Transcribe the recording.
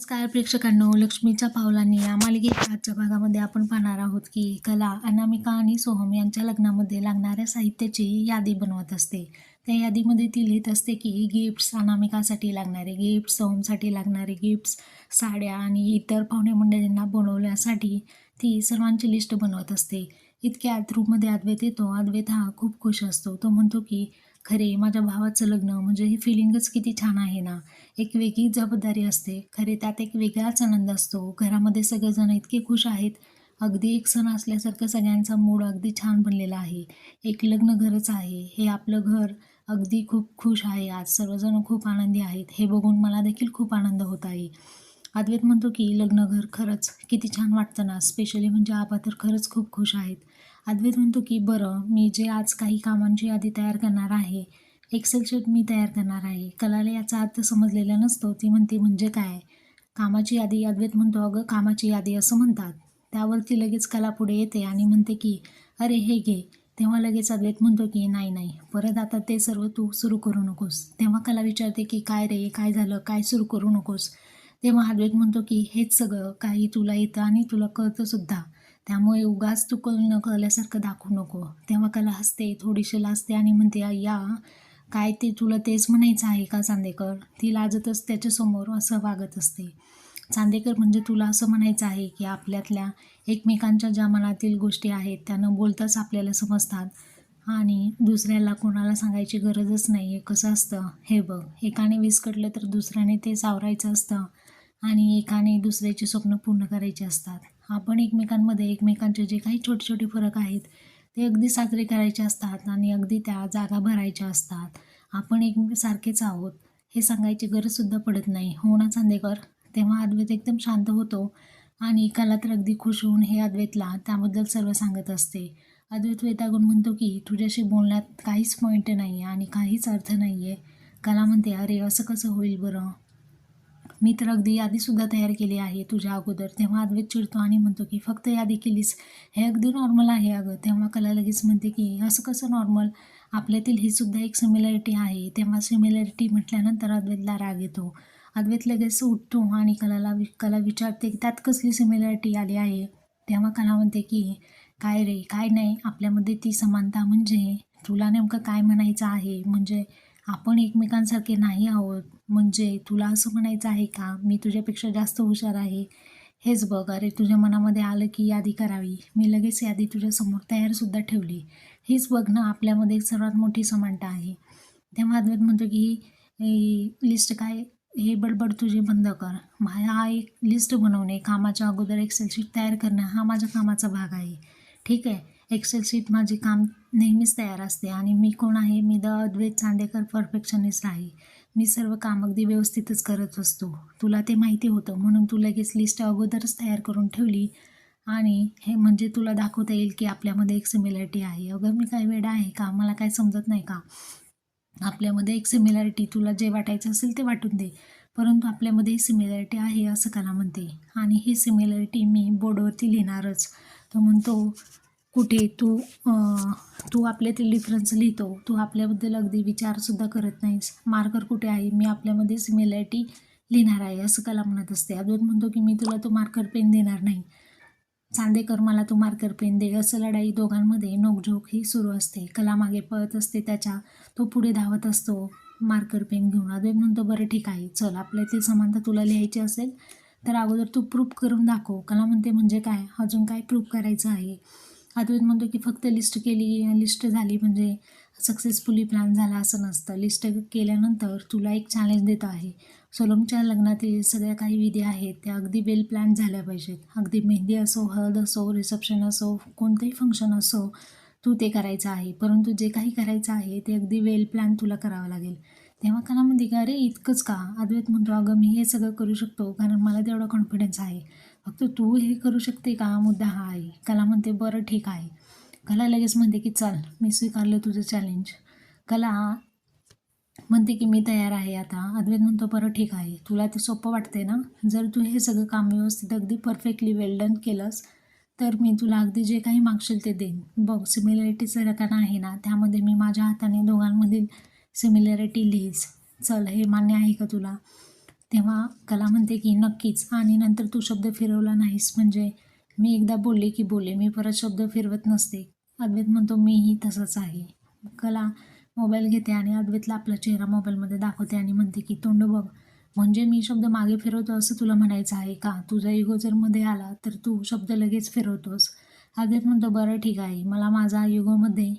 नमस्कार प्रेक्षकांनो लक्ष्मीच्या पावलांनी या मालिकेच्या आजच्या भागामध्ये आपण पाहणार आहोत की कला अनामिका आणि सोहम यांच्या लग्नामध्ये लागणाऱ्या साहित्याची यादी बनवत असते. त्या यादीमध्ये ती लिहित असते की गिफ्ट्स अनामिकासाठी लागणारे गिफ्ट्स सोहमसाठी लागणारे गिफ्ट्स साड्या आणि इतर पाहुणे मंडळींना बनवण्यासाठी ती सर्वांची लिस्ट बनवत असते. इतक्या रूममध्ये अद्वैत येतो. अद्वैत हा खूप खुश असतो. तो म्हणतो की खरे माझ्या भावाचं लग्न म्हणजे ही फिलिंगच किती छान आहे ना. एक वेगळी जबाबदारी असते. खरे त्यात एक वेगळाच आनंद असतो. घरामध्ये सगळेजण इतके खुश आहेत. अगदी एक सण असल्यासारखं सगळ्यांचा मूड अगदी छान बनलेला आहे. एक लग्न घरच आहे. हे आपलं घर अगदी खूप खुश आहे. आज सर्वजण खूप आनंदी आहेत. हे बघून मला देखील खूप आनंद होत आहे. अद्वैत म्हणतो की लग्नघर खरंच किती छान वाटतं ना. स्पेशली म्हणजे आबा तर खरंच खूप खुश आहेत. अद्वैत म्हणतो की बरं मी जे आज काही कामांची यादी तयार करणार आहे एक्सेल शीट मी तयार करणार आहे. कलाला याचा अर्थ समजलेला नसतो. ती म्हणते म्हणजे काय? कामाची यादी अद्वैत म्हणतो अगं कामाची यादी असं म्हणतात. त्यावरती लगेच कला पुढे येते आणि म्हणते की अरे हे घे. तेव्हा लगेच अद्वैत म्हणतो की नाही नाही. परत आता ते सर्व तू सुरू करू नकोस. तेव्हा कला विचारते की काय रे? काय झालं? काय सुरू करू नकोस? तेव्हा अद्वैत म्हणतो की हेच सगळं काही तुला येतं आणि तुला कळतं सुद्धा. त्यामुळे उगाच तू कळ न कळल्यासारखं दाखवू नको. तेव्हा कला हसते थोडीशी लाजते आणि म्हणते या काय ते तुला तेच म्हणायचं आहे का चांदेकर? ती लाजतच त्याच्यासमोर असं वागत असते. चांदेकर म्हणजे तुला असं म्हणायचं आहे की आपल्यातल्या एकमेकांच्या ज्या मनातील गोष्टी आहेत त्यानं बोलताच आपल्याला समजतात. आणि दुसऱ्याला कोणाला सांगायची गरजच नाही आहे कसं असतं? हे बघ एकाने विस्कटलं तर दुसऱ्याने ते सावरायचं असतं. आणि एकाने दुसऱ्याची स्वप्न पूर्ण करायची असतात. आपण एकमेकांमध्ये एकमेकांचे जे काही छोटे छोटे फरक आहेत ते अगदी साजरे करायचे असतात आणि अगदी त्या जागा भरायच्या असतात. आपण एक सारखेच आहोत हे सांगायची गरजसुद्धा पडत नाही. हो ना चांदेकर? तेव्हा अद्वैत एकदम शांत होतो आणि कला तर अगदी खुश होऊन हे अद्वैतला त्याबद्दल सर्व सांगत असते. अद्वैत वेतागून म्हणतो की तुझ्याशी बोलण्यात काहीच पॉईंट नाही आहे आणि काहीच अर्थ नाही आहे कला म्हणते अरे असं कसं होईल बरं? मी तर अगदी यादीसुद्धा तयार केली आहे तुझ्या अगोदर. तेव्हा अद्वैत चिडतो आणि म्हणतो की फक्त यादी केलीस. हे अगदी नॉर्मल आहे अगं. तेव्हा कला लगेच म्हणते की असं कसं नॉर्मल आपल्यातील ही सुद्धा एक सिमिलॅरिटी आहे. तेव्हा सिमिलॅरिटी म्हटल्यानंतर अद्वैतला राग येतो. अद्वैत लगेच उठतो आणि कलाला वि कला विचारते की त्यात कसली सिमिलॅरिटी आली आहे? तेव्हा कला म्हणते की काय रे काय नाही. आपल्यामध्ये ती समानता म्हणजे तुला नेमकं काय म्हणायचं आहे? म्हणजे आपण एकमेकांसारखे नाही आहोत. म्हणजे तुला असं म्हणायचं आहे का? मी तुझ्यापेक्षा जास्त हुशार आहे. हेच बघ. अरे तुझ्या मनामध्ये आलं की यादी करावी. मी लगेच यादी तुझ्यासमोर तयारसुद्धा ठेवली. हीच बघ ना आपल्यामध्ये एक सर्वात मोठी समानता आहे. तेव्हा अद्वैत म्हणतो की ही लिस्ट काय? हे बडबड तुझी बंद कर. हा एक लिस्ट बनवणे कामाच्या अगोदर एक्सेल शीट तयार करणं हा माझ्या कामाचा भाग आहे. ठीक आहे? एक्सेल शीट माझे काम नेहमीच तयार असते आणि मी कोण आहे? मी द अद्वैत चांदेकर परफेक्शनिस्ट आहे. मी सर्व काम अगदी व्यवस्थितच करत असतो. तुला ते माहिती होतं म्हणून तू लगेच लिस्ट अगोदरच तयार करून ठेवली. आणि हे म्हणजे तुला दाखवता येईल की आपल्यामध्ये एक सिमिलॅरिटी आहे. अगं मी काय वेडा आहे का? मला काय समजत नाही का? आपल्यामध्ये एक सिमिलॅरिटी तुला जे वाटायचं असेल ते वाटून दे. परंतु आपल्यामध्ये सिमिलॅरिटी आहे असं कला म्हणते. आणि ही सिमिलॅरिटी मी बोर्डवरती लिहिणारच. तो म्हणतो कुठे तू तू आपल्यातील डिफरन्स लिहितो. तू आपल्याबद्दल अगदी विचारसुद्धा करत नाहीस. मार्कर कुठे आहे? मी आपल्यामध्ये सिमिलॅरिटी लिहिणार आहे असं कला म्हणत असते. अद्वैत म्हणतो की मी तुला तो मार्कर पेन देणार नाही. चांदेकर मला तू मार्कर पेन दे. असं लढाई दोघांमध्ये नोकझोक ही सुरू असते. कला मागे पळत असते त्याच्या. तो पुढे धावत असतो मार्कर पेन घेऊन. अद्वैत म्हणतो बरं ठीक आहे. चल आपल्यातील समानता तुला लिहायची असेल तर अगोदर तू प्रूफ करून दाखव. कला म्हणते म्हणजे काय? अजून काय प्रूफ करायचं आहे? अद्वैत म्हणतो की फक्त लिस्ट केली लिस्ट झाली म्हणजे सक्सेसफुली प्लॅन झाला असं नसतं. लिस्ट केल्यानंतर तुला एक चॅलेंज देत आहे. सोलमच्या लग्नातील सगळ्या काही विधी आहेत त्या अगदी वेल प्लॅन झाल्या पाहिजेत. अगदी मेहंदी असो हळद असो रिसेप्शन असो कोणतंही फंक्शन असो तू ते करायचं आहे. परंतु जे काही करायचं आहे ते अगदी वेल प्लॅन तुला करावं लागेल. तेव्हा कला म्हणते का अरे इतकंच का? अद्वैत म्हणतो अगं मी हे सगळं करू शकतो कारण मला तेवढा कॉन्फिडन्स आहे. फक्त तू हे करू शकते का? मुद्दा हा आहे. कला म्हणते बरं ठीक आहे. कला लगेच म्हणते की चल मी स्वीकारलं तुझं चॅलेंज कला म्हणते की मी तयार आहे आता. अद्वैत म्हणतो बरं ठीक आहे. तुला ते सोपं वाटते ना? जर तू हे सगळं काम व्यवस्थित अगदी परफेक्टली वेल डन केलंस तर मी तुला अगदी जे काही मागशील ते देईन. बघ सिमिलॅरिटी रकाना आहे ना त्यामध्ये मी माझ्या हाताने दोघांमधील सिमिलॅरिटी लिहीस. चल हे मान्य आहे का तुला? तेव्हा कला म्हणते की नक्कीच. आणि नंतर तू शब्द फिरवला नाहीस. म्हणजे मी एकदा बोलले की बोले मी परत शब्द फिरवत नसते. अद्वैत म्हणतो मीही तसंच आहे. कला मोबाईल घेते आणि अद्वैतला आपला चेहरा मोबाईलमध्ये दाखवते आणि म्हणते की तोंड बघ. म्हणजे मी शब्द मागे फिरवतो असं तुला म्हणायचं आहे का? तुझा इगो जर मध्ये आला तर तू शब्द लगेच फिरवतोस. अद्वैत म्हणतो बरं ठीक आहे. मला माझा युगोमध्ये